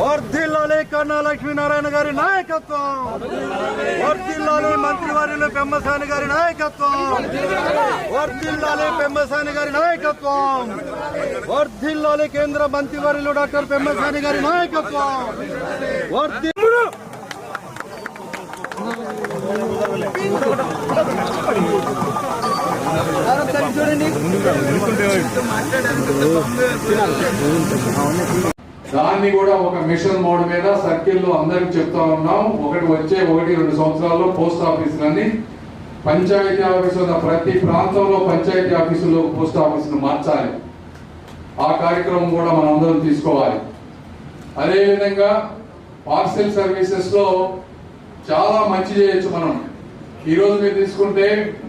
వర్ధిల్లాలి కన్నా లక్ష్మీనారాయణ గారి నాయకత్వం. వర్ధిల్లాలి మంత్రివర్యులు పెమ్మసాని గారి నాయకత్వం. వర్ధిల్లాలి పెమ్మసాని గారి నాయకత్వం. వర్ధిల్లాలి కేంద్ర మంత్రివర్యులు డాక్టర్ పెమ్మసాని గారి నాయకత్వం. వర్ధి దాన్ని కూడా ఒక మిషన్ మోడ్ మీద సర్కిల్లో అందరికి చెప్తా ఉన్నాం. ఒకటి వచ్చే ఒకటి రెండు సంవత్సరాల్లో పోస్ట్ ఆఫీసులన్నీ పంచాయతీ ఆఫీసు ప్రతి ప్రాంతంలో పంచాయతీ ఆఫీసులో పోస్ట్ ఆఫీసును మార్చాలి. ఆ కార్యక్రమం కూడా మనం అందరం తీసుకోవాలి. అదేవిధంగా పార్సెల్ సర్వీసెస్లో చాలా మంచి చేయొచ్చు మనం. ఈ రోజు మీరు తీసుకుంటే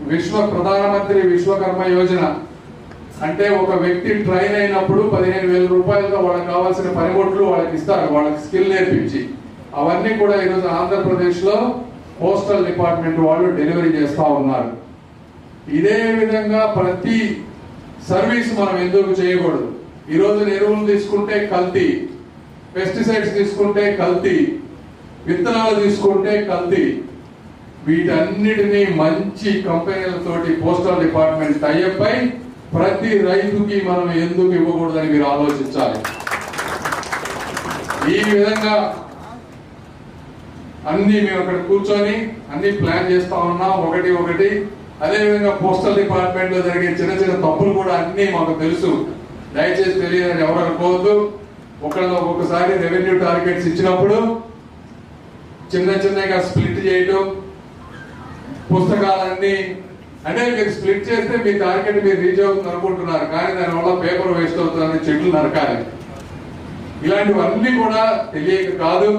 విశ్వ ప్రధానమంత్రి విశ్వకర్మ యోజన అంటే ఒక వ్యక్తి ట్రైన్ అయినప్పుడు పదిహేను వేల రూపాయలతో వాళ్ళకి కావాల్సిన పనిముట్లు వాళ్ళకి ఇస్తారు వాళ్ళకి స్కిల్ నేర్పించి. అవన్నీ కూడా ఈరోజు ఆంధ్రప్రదేశ్లో పోస్టల్ డిపార్ట్మెంట్ వాళ్ళు డెలివరీ చేస్తూ ఉన్నారు. ఇదే విధంగా ప్రతి సర్వీస్ మనం ఎందుకు చేయకూడదు? ఈరోజు ఎరువులు తీసుకుంటే కల్తీ పెస్టిసైడ్స్ తీసుకుంటే కల్తీ విత్తనాలు తీసుకుంటే కల్తీ. వీటన్నిటినీ మంచి కంపెనీలతోటి పోస్టల్ డిపార్ట్మెంట్ టైఅప్ అయి ప్రతి రైతుకి మనం ఎందుకు ఇవ్వకూడదని మీరు ఆలోచించాలి? ఈ విధంగా అన్ని మేము అక్కడ కూర్చొని అన్ని ప్లాన్ చేస్తా ఉన్నాం. ఒకటి ఒకటి. అదే విధంగా పోస్టల్ డిపార్ట్మెంట్లో జరిగే చిన్న చిన్న తప్పులు కూడా అన్ని మాకు తెలుసు. దయచేసి తెలియదని ఎవరు అనుకోవద్దు. ఒకళ్ళు ఒక్కొక్కసారి రెవెన్యూ టార్గెట్స్ ఇచ్చినప్పుడు చిన్న చిన్నగా స్ప్లిట్ చేయటం పుస్తకాలన్నీ అంటే మీరు స్ప్లిట్ చేస్తే మీ టార్గెట్ మీరు రీచ్ అవుతుంది అనుకుంటున్నారు. కానీ దానివల్ల పేపర్ వేస్ట్ అవుతుందని చెట్లు నరకాలి. ఇలాంటివన్నీ కూడా తెలియక కాదు.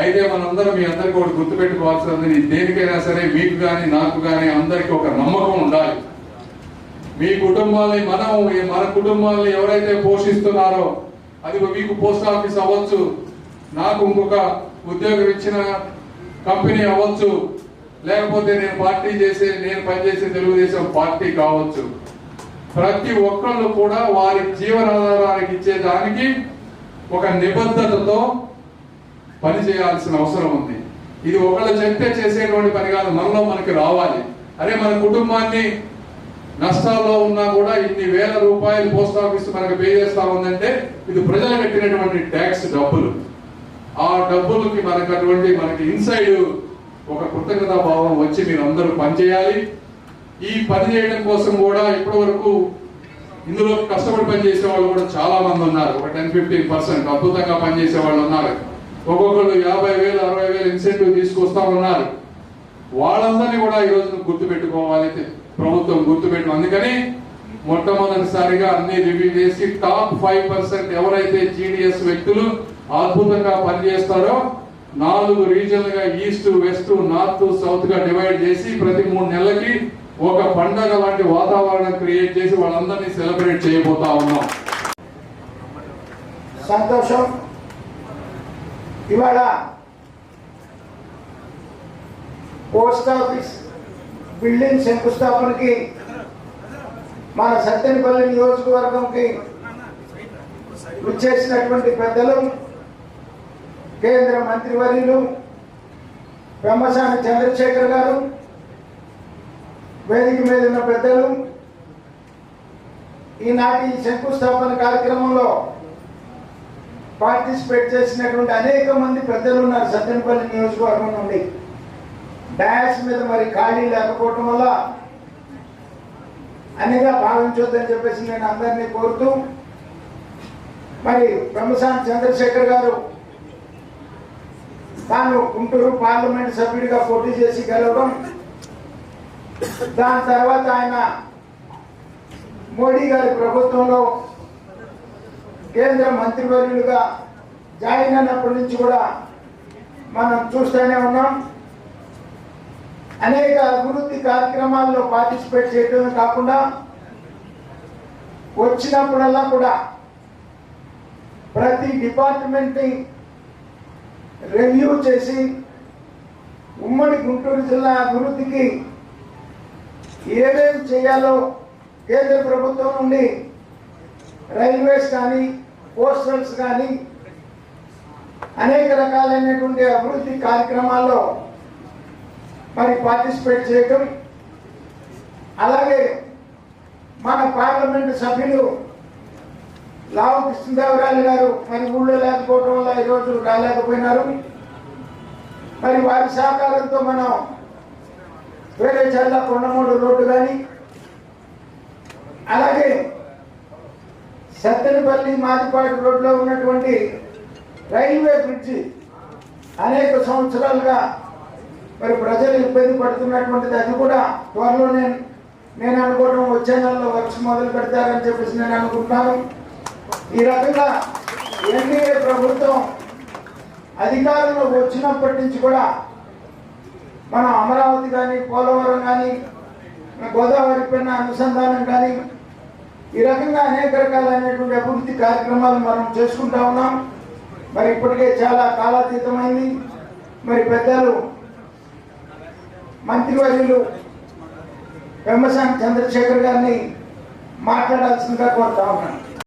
అయితే మనందరం మీ అందరికి ఒకటి గుర్తుపెట్టుకోవాల్సింది దేనికైనా సరే మీకు కానీ నాకు కానీ అందరికి ఒక నమ్మకం ఉండాలి. మీ కుటుంబాన్ని మనం మన కుటుంబాన్ని ఎవరైతే పోషిస్తున్నారో అది మీకు పోస్ట్ ఆఫీస్ అవ్వచ్చు నాకు ఇంకొక ఉద్యోగం ఇచ్చిన కంపెనీ అవ్వచ్చు లేకపోతే నేను పార్టీ చేసే నేను పనిచేసే తెలుగుదేశం పార్టీ కావచ్చు. ప్రతి ఒక్కళ్ళు కూడా వారి జీవనాధారానికి ఇచ్చేదానికి ఒక నిబద్ధతతో పని చేయాల్సిన అవసరం ఉంది. ఇది ఒకళ్ళు చెప్తే చేసేటువంటి పని కాదు మనలో మనకి రావాలి. అరే మన కుటుంబాన్ని నష్టాల్లో ఉన్నా కూడా ఇన్ని వేల రూపాయలు పోస్ట్ ఆఫీస్ మనకు పే చేస్తా ఉందంటే ఇది ప్రజలు కట్టినటువంటి ట్యాక్స్ డబ్బులు. ఆ డబ్బులకి మనకు అటువంటి మనకి ఇన్సైడ్ ఒక కృతజ్ఞతా భావం వచ్చి మీరు అందరూ పనిచేయాలి. ఈ పని చేయడం కోసం కూడా ఇప్పటి వరకు ఇందులో కష్టపడి పనిచేసే వాళ్ళు కూడా చాలా మంది ఉన్నారు. ఒక టెన్ ఫిఫ్టీన్ పర్సెంట్ అద్భుతంగా పనిచేసే వాళ్ళు ఉన్నారు. ఒక్కొక్కరు యాభై వేలు అరవై వేలు ఇన్సెంటివ్ తీసుకొస్తా ఉన్నారు. వాళ్ళందరినీ కూడా ఈ రోజు గుర్తు పెట్టుకోవాలి ప్రభుత్వం గుర్తుపెట్టు అందుకని మొట్టమొదటిసారిగా అన్ని రివ్యూ చేసి టాప్ ఫైవ్ పర్సెంట్ ఎవరైతే జీడిఎస్ వ్యక్తులు అద్భుతంగా పనిచేస్తారో నాలుగు రీజన్గా ఈస్ట్ వెస్ట్ నార్త్ సౌత్గా డివైడ్ చేసి ప్రతి మూడు నెలలకి ఒక పండగ లాంటి వాతావరణం క్రియేట్ చేసి వాళ్ళందరినీ సెలబ్రేట్ చేయబోతా ఉన్నాం. సంతోషం. ఇవాళ పోస్ట్ ఆఫీస్ బిల్డింగ్ శంకుస్థాపనకి మన సత్తెనపల్లి నియోజకవర్గంకి వచ్చేసినటువంటి పెద్దలు కేంద్ర మంత్రివర్యులు బ్రహ్మశాని చంద్రశేఖర్ గారు వేదిక మీద ఉన్న పెద్దలు ఈనాటి శంకుస్థాపన కార్యక్రమంలో పార్టిసిపేట్ చేసినటువంటి అనేక మంది పెద్దలు ఉన్నారు సత్యనపల్లి నియోజకవర్గం నుండి. డాన్స్ మీద మరి ఖాళీ లేకపోవటం వల్ల అన్నిగా భావించొద్దని చెప్పేసి నేను అందరినీ కోరుతూ మరి బ్రహ్మశాంతి చంద్రశేఖర్ గారు తాను గుంటూరు పార్లమెంట్ సభ్యుడిగా పోటీ చేసి గెలవడం దాని తర్వాత ఆయన మోడీ గారి ప్రభుత్వంలో కేంద్ర మంత్రివర్యులుగా జాయిన్ అయినప్పటి నుంచి కూడా మనం చూస్తూనే ఉన్నాం. అనేక అభివృద్ధి కార్యక్రమాల్లో పార్టిసిపేట్ చేయడమే కాకుండా వచ్చినప్పుడల్లా కూడా ప్రతి డిపార్ట్మెంట్ని రెన్యూ చేసి ఉమ్మడి గుంటూరు జిల్లా అభివృద్ధికి ఏమేమి చేయాలో కేంద్ర ప్రభుత్వం నుండి రైల్వేస్ కానీ పోస్టల్స్ కానీ అనేక రకాలైనటువంటి అభివృద్ధి కార్యక్రమాల్లో మరి పార్టిసిపేట్ చేయటం అలాగే మన పార్లమెంటు సభ్యులు లావు కృష్ణదేవరాయలు గారు మరి ఊళ్ళో లేకపోవడం వల్ల ఈరోజు రాలేకపోయినారు. మరి వారి సహకారంతో మనం వేరే చల్ల కొండమూడు రోడ్డు కానీ అలాగే సత్తెనపల్లి మాదిపాటి రోడ్లో ఉన్నటువంటి రైల్వే బ్రిడ్జి అనేక సంవత్సరాలుగా మరి ప్రజలు ఇబ్బంది పడుతున్నటువంటిది అది కూడా త్వరలో నేను నేను అనుకోవడం వచ్చే నెలలో వర్క్స్ మొదలు పెడతారని చెప్పేసి నేను అనుకుంటున్నాను. ఈ రకంగా ఎన్డీఏ ప్రభుత్వం అధికారంలో వచ్చినప్పటి నుంచి కూడా మన అమరావతి కానీ పోలవరం కానీ గోదావరి పైన అనుసంధానం కానీ ఈ రకంగా అనేక రకాలైనటువంటి అభివృద్ధి కార్యక్రమాలు మనం చేసుకుంటా ఉన్నాం. మరి ఇప్పటికే చాలా కాలాతీతమైంది. మరి పెద్దలు మంత్రివర్యులు పెమ్మసాని చంద్రశేఖర్ గారిని మాట్లాడాల్సిందిగా కోరుతా ఉన్నాను